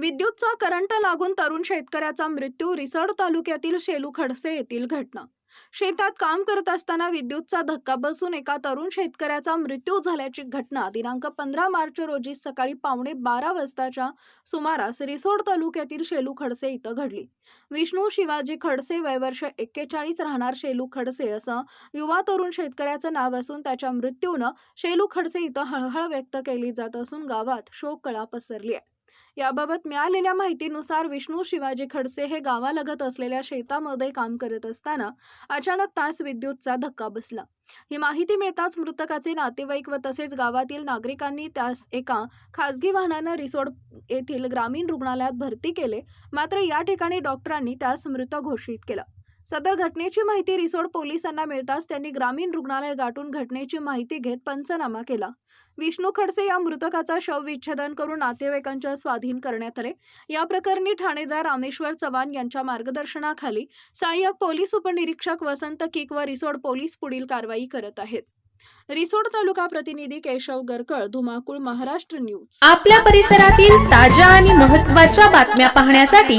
विद्युतचा current लागून तरुण शेतकऱ्याचा मृत्यू रिसोड तालुक्यातील शेलू खडसे येथील घटना. शेतात काम करत असताना विद्युतचा धक्का बसून एका तरुण शेतकऱ्याचा मृत्यू झाल्याची घटना दिनांक पंधरा मार्च रोजी सकाळी पावणे बारा वाजताच्या सुमारास रिसोड तालुक्यातील शेलू खडसे इथं घडली. विष्णू शिवाजी खडसे वयवर्ष एक्केचाळीस राहणार शेलू खडसे असं युवा तरुण शेतकऱ्याचं नाव असून त्याच्या मृत्यूनं शेलू खडसे इथं हळहळ व्यक्त केली जात असून गावात शोककळा पसरली आहे. याबाबत मिळालेल्या माहितीनुसार विष्णू शिवाजी खडसे हे गावालगत असलेल्या शेतामध्ये काम करत असताना अचानक तास विद्युतचा धक्का बसला. ही माहिती मिळताच मृतकाचे नातेवाईक व तसेच गावातील नागरिकांनी त्यास एका खासगी वाहनानं रिसोड येथील ग्रामीण रुग्णालयात भरती केले. मात्र या ठिकाणी डॉक्टरांनी त्यास मृत घोषित केलं. सदर घटनेची माहिती रिसोड पोलिसांना मिळताच त्यांनी ग्रामीण रुग्णालय गाठून घटनेची माहिती घेत पंचनामा केला. विष्णू खडसे या मृतकाचा शव विच्छेदन करून नातेवाईकांच्या स्वाधीन करण्यात आले. या प्रकरणी ठाणेदार रामेश्वर चव्हाण यांच्या मार्गदर्शनाखाली सहाय्यक पोलीस उपनिरीक्षक वसंत किक व रिसोड पोलीस पुढील कारवाई करत आहेत. रिसोड तालुका प्रतिनिधी केशव गरकळ धुमाकूळ महाराष्ट्र न्यूज. आपल्या परिसरातील ताज्या आणि महत्त्वाच्या बातम्या पाहण्यासाठी